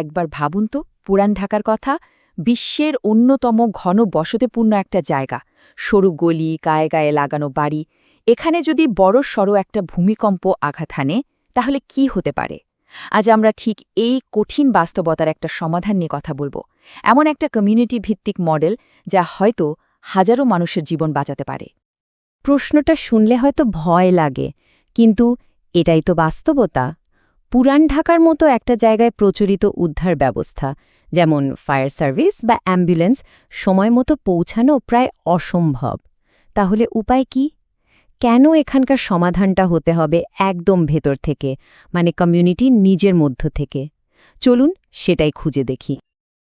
একবার ভাবুন তো, পুরান ঢাকার কথা, বিশ্বের অন্যতম ঘন বসতিপূর্ণ একটা জায়গা। সরু গলি, গায়ে গায়ে লাগানো বাড়ি, এখানে যদি বড় সড়ো একটা ভূমিকম্প আঘাত হানে, তাহলে কি হতে পারে? আজ আমরা ঠিক এই কঠিন বাস্তবতার একটা সমাধান নিয়ে কথা বলব। এমন একটা কমিউনিটি ভিত্তিক মডেল যা হয়তো হাজারো মানুষের জীবন বাঁচাতে পারে। প্রশ্নটা শুনলে হয়তো ভয় লাগে, কিন্তু এটাই তো বাস্তবতা। পুরান ঢাকার মতো একটা জায়গায় প্রচলিত উদ্ধার ব্যবস্থা, যেমন ফায়ার সার্ভিস বা অ্যাম্বুলেন্স, সময় মতো পৌঁছানো প্রায় অসম্ভব। তাহলে উপায় কি? কেন এখানকার সমাধানটা হতে হবে একদম ভেতর থেকে মানে কমিউনিটির নিজের মধ্য থেকে? চলুন সেটাই খুঁজে দেখি।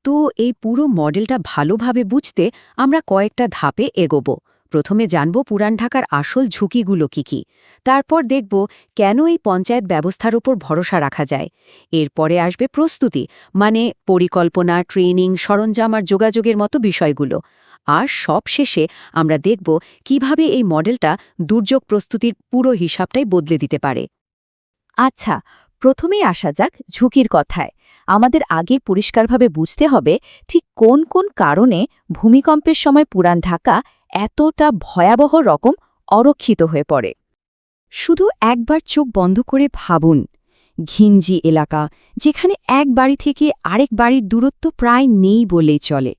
তো এই পুরো মডেলটা ভালোভাবে বুঝতে আমরা কয়েকটা ধাপে এগোব। প্রথমে জানব পুরান ঢাকার আসল ঝুঁকিগুলো কি কি। তারপর দেখব কেন এই পঞ্চায়েত ব্যবস্থার উপর ভরসা রাখা যায়। এরপরে আসবে প্রস্তুতি মানে পরিকল্পনা, ট্রেনিং, সরঞ্জাম আর যোগাযোগের মতো বিষয়গুলো। আর সব শেষে আমরা দেখব কীভাবে এই মডেলটা দুর্যোগ প্রস্তুতির পুরো হিসাবটাই বদলে দিতে পারে। আচ্ছা প্রথমেই আসা যাক ঝুঁকির কথায়। আমাদের আগে পরিষ্কারভাবে বুঝতে হবে ঠিক কোন কোন কারণে ভূমিকম্পের সময় পুরান ঢাকা এতটা ভয়াবহ রকম অরক্ষিত হয়ে পড়ে। শুধু একবার চোখ বন্ধ করে ভাবুন, ঘিঞ্জি এলাকা, যেখানে এক বাড়ি থেকে আরেক বাড়ির দূরত্ব প্রায় নেই বলেই চলে।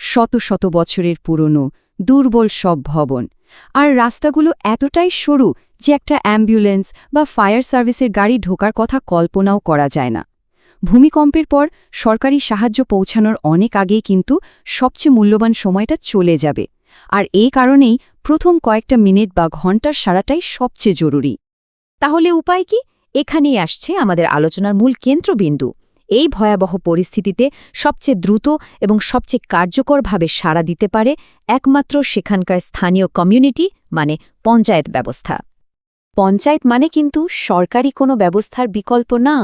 শত শত বছরের পুরনো, দুর্বল সব ভবন, আর রাস্তাগুলো এতটাই সরু যে একটা অ্যাম্বুলেন্স বা ফায়ার সার্ভিসের গাড়ি ঢোকার কথা কল্পনাও করা যায় না। ভূমিকম্পের পর সরকারি সাহায্য পৌঁছানোর অনেক আগেই কিন্তু সবচেয়ে মূল্যবান সময়টা চলে যাবে। আর এই কারণেই প্রথম কয়েকটা মিনিট বা ঘণ্টার সারাটাই সবচেয়ে জরুরি। তাহলে উপায় কি? এখানেই আসছে আমাদের আলোচনার মূল কেন্দ্রবিন্দু। এই ভয়াবহ পরিস্থিতিতে সবচেয়ে দ্রুত এবং সবচেয়ে কার্যকরভাবে সাড়া দিতে পারে একমাত্র সেখানকার স্থানীয় কমিউনিটি মানে পঞ্চায়েত ব্যবস্থা। পঞ্চায়েত মানে কিন্তু সরকারি কোনো ব্যবস্থার বিকল্প না,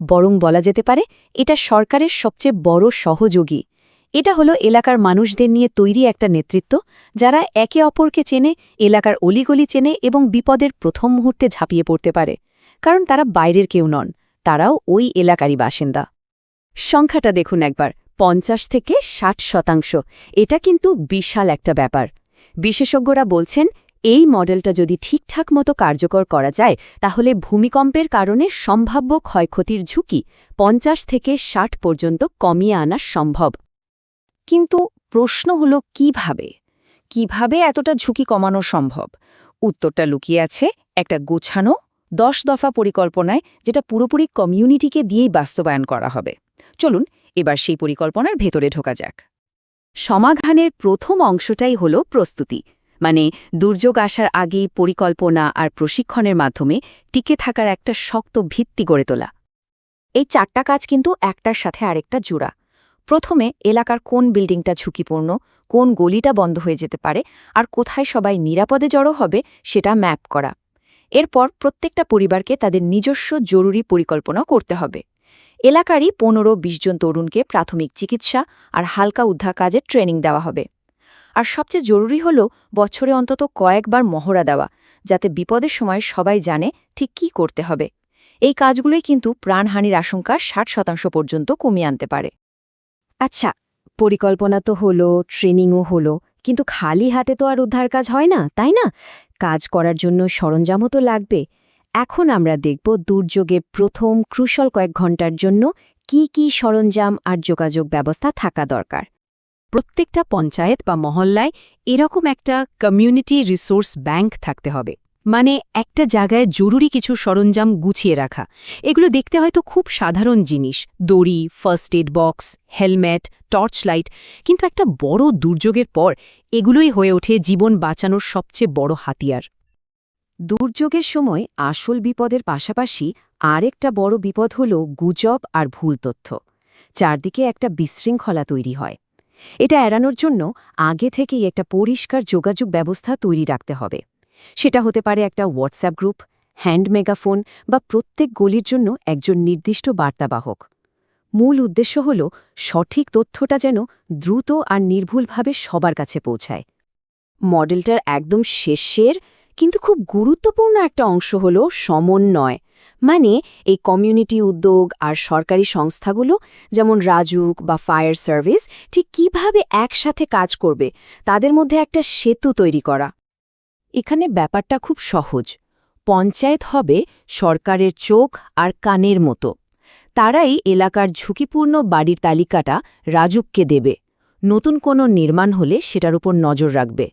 বরং বলা যেতে পারে এটা সরকারের সবচেয়ে বড় সহযোগী। এটা হলো এলাকার মানুষদের নিয়ে তৈরি একটা নেতৃত্ব, যারা একে অপরকে চেনে, এলাকার অলিগলি চেনে এবং বিপদের প্রথম মুহূর্তে ঝাঁপিয়ে পড়তে পারে। কারণ তারা বাইরের কেউ নন, তারাও ওই এলাকারই বাসিন্দা। সংখ্যাটা দেখুন একবার, পঞ্চাশ থেকে ষাট শতাংশ। এটা কিন্তু বিশাল একটা ব্যাপার। বিশেষজ্ঞরা বলছেন, এই মডেলটা যদি ঠিকঠাক মতো কার্যকর করা যায়, তাহলে ভূমিকম্পের কারণে সম্ভাব্য ক্ষয়ক্ষতির ঝুঁকি পঞ্চাশ থেকে ষাট পর্যন্ত কমিয়ে আনা সম্ভব। কিন্তু প্রশ্ন হল, কীভাবে? কীভাবে এতটা ঝুঁকি কমানো সম্ভব? উত্তরটা লুকিয়ে আছে একটা গোছানো, দশ দফা পরিকল্পনায়, যেটা পুরোপুরি কমিউনিটিকে দিয়েই বাস্তবায়ন করা হবে। চলুন, এবার সেই পরিকল্পনার ভেতরে ঢোকা যাক। সমাধানের প্রথম অংশটাই হল প্রস্তুতি। মানে দুর্যোগ আসার আগেই পরিকল্পনা আর প্রশিক্ষণের মাধ্যমে টিকে থাকার একটা শক্ত ভিত্তি গড়ে তোলা। এই চারটা কাজ কিন্তু একটার সাথে আরেকটা জোড়া। প্রথমে এলাকার কোন বিল্ডিংটা ঝুঁকিপূর্ণ, কোন গলিটা বন্ধ হয়ে যেতে পারে, আর কোথায় সবাই নিরাপদে জড়ো হবে সেটা ম্যাপ করা। এরপর প্রত্যেকটা পরিবারকে তাদের নিজস্ব জরুরি পরিকল্পনা করতে হবে। এলাকারই পনেরো বিশ জন তরুণকে প্রাথমিক চিকিৎসা আর হালকা উদ্ধার কাজের ট্রেনিং দেওয়া হবে। আর সবচেয়ে জরুরি হল বছরে অন্তত কয়েকবার মহড়া দেওয়া, যাতে বিপদের সময় সবাই জানে ঠিক কি করতে হবে। এই কাজগুলোই কিন্তু প্রাণহানির আশঙ্কা ষাট শতাংশ পর্যন্ত কমিয়ে আনতে পারে। আচ্ছা পরিকল্পনা তো হলো, ট্রেনিংও হলো, কিন্তু খালি হাতে তো আর উদ্ধার কাজ হয় না, তাই না? কাজ করার জন্য সরঞ্জামও তো লাগবে। এখন আমরা দেখব দুর্যোগে প্রথম ক্রুশল কয়েক ঘণ্টার জন্য কি কি সরঞ্জাম আর যোগাযোগ ব্যবস্থা থাকা দরকার। প্রত্যেকটা পঞ্চায়েত বা মহল্লায় এরকম একটা কমিউনিটি রিসোর্স ব্যাংক থাকতে হবে। মানে একটা জায়গায় জরুরি কিছু সরঞ্জাম গুছিয়ে রাখা। এগুলো দেখতে হয়তো খুব সাধারণ জিনিস, দড়ি first aid box helmet torch light কিন্তু একটা বড় দুর্যোগের পর এগুলোই হয়ে ওঠে জীবন বাঁচানোর সবচেয়ে বড় হাতিয়ার। দুর্যোগের সময় আসল বিপদের পাশাপাশি আরেকটা বড় বিপদ হল গুজব আর ভুল তথ্য। চারদিকে একটা বিশৃঙ্খলা তৈরি হয়। এটা এড়ানোর জন্য আগে থেকেই একটা পরিষ্কার যোগাযোগ ব্যবস্থা তৈরি রাখতে হবে। সেটা হতে পারে একটা হোয়াটসঅ্যাপ গ্রুপ হ্যান্ড মেগাফোন বা প্রত্যেক গলির জন্য একজন নির্দিষ্ট বার্তাবাহক। মূল উদ্দেশ্য হল, সঠিক তথ্যটা যেন দ্রুত আর নির্ভুলভাবে সবার কাছে পৌঁছায়। মডেলটার একদম শেষের, কিন্তু খুব গুরুত্বপূর্ণ একটা অংশ হল সমন্বয়। মানে এই কমিউনিটি উদ্যোগ আর সরকারি সংস্থাগুলো, যেমন রাজুক বা ফায়ার সার্ভিস, ঠিক কীভাবে একসাথে কাজ করবে, তাদের মধ্যে একটা সেতু তৈরি করা। এখানে ব্যাপারটা খুব সহজ। পঞ্চায়েত হবে সরকারের চোখ আর কানের মতো। তারাই এলাকার ঝুঁকিপূর্ণ বাড়ির তালিকাটা রাজুককে দেবে। নতুন কোনো নির্মাণ হলে সেটার উপর নজর রাখবে।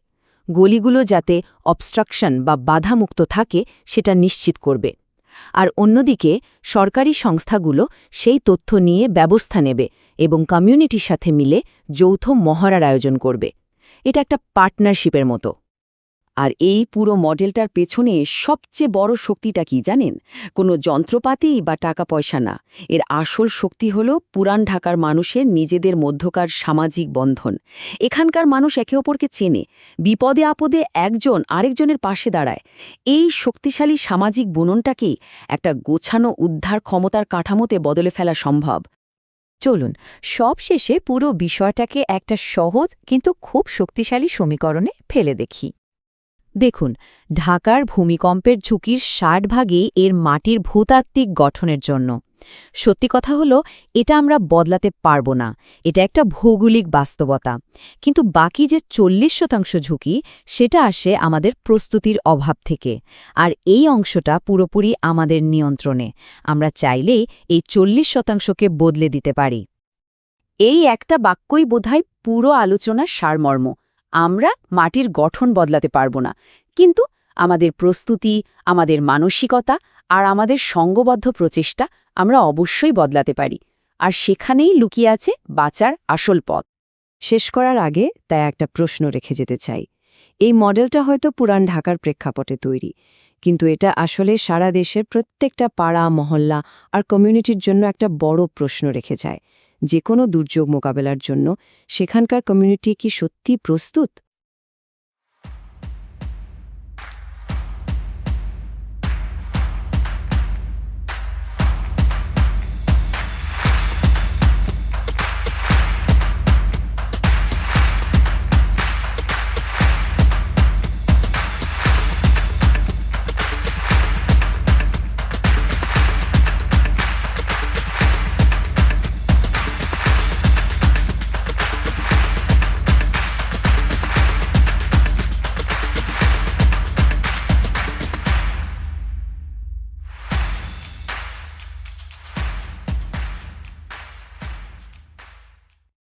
গলিগুলো যাতে অবস্ট্রাকশন বা বাধামুক্ত থাকে সেটা নিশ্চিত করবে। আর অন্যদিকে সরকারি সংস্থাগুলো সেই তথ্য নিয়ে ব্যবস্থা নেবে এবং কমিউনিটির সাথে মিলে যৌথ মহড়ার আয়োজন করবে। এটা একটা পার্টনারশিপের মতো। আর এই পুরো মডেলটার পেছনে সবচেয়ে বড় শক্তিটা কি জানেন? কোনো যন্ত্রপাতি বা টাকা পয়সা না। এর আসল শক্তি হল পুরান ঢাকার মানুষের নিজেদের মধ্যকার সামাজিক বন্ধন। এখানকার মানুষ একে অপরকে চেনে। বিপদে আপদে একজন আরেকজনের পাশে দাঁড়ায়। এই শক্তিশালী সামাজিক বুননটাকেই একটা গোছানো উদ্ধার ক্ষমতার কাঠামোতে বদলে ফেলা সম্ভব। চলুন সব শেষে পুরো বিষয়টাকে একটা সহজ কিন্তু খুব শক্তিশালী সমীকরণে ফেলে দেখি। দেখুন, ঢাকার ভূমিকম্পের ঝুঁকির ষাট ভাগেই এর মাটির ভূতাত্ত্বিক গঠনের জন্য। সত্যি কথা হলো, এটা আমরা বদলাতে পারব না। এটা একটা ভৌগোলিক বাস্তবতা। কিন্তু বাকি যে চল্লিশ শতাংশ ঝুঁকি, সেটা আসে আমাদের প্রস্তুতির অভাব থেকে। আর এই অংশটা পুরোপুরি আমাদের নিয়ন্ত্রণে। আমরা চাইলেই এই চল্লিশ শতাংশকে বদলে দিতে পারি। এই একটা বাক্যই বোধহয় পুরো আলোচনার সারমর্ম। আমরা মাটির গঠন বদলাতে পারব না। কিন্তু আমাদের প্রস্তুতি, আমাদের মানসিকতা আর আমাদের সঙ্গবদ্ধ প্রচেষ্টা আমরা অবশ্যই বদলাতে পারি। আর সেখানেই লুকিয়ে আছে বাঁচার আসল পথ। শেষ করার আগে তাই একটা প্রশ্ন রেখে যেতে চাই। এই মডেলটা হয়তো পুরান ঢাকার প্রেক্ষাপটে তৈরি, কিন্তু এটা আসলে সারা দেশের প্রত্যেকটা পাড়া, মহল্লা আর কমিউনিটির জন্য একটা বড় প্রশ্ন রেখে যায়। যে কোনো দুর্যোগ মোকাবেলার জন্য সেখানকার কমিউনিটি কি সত্যি প্রস্তুত?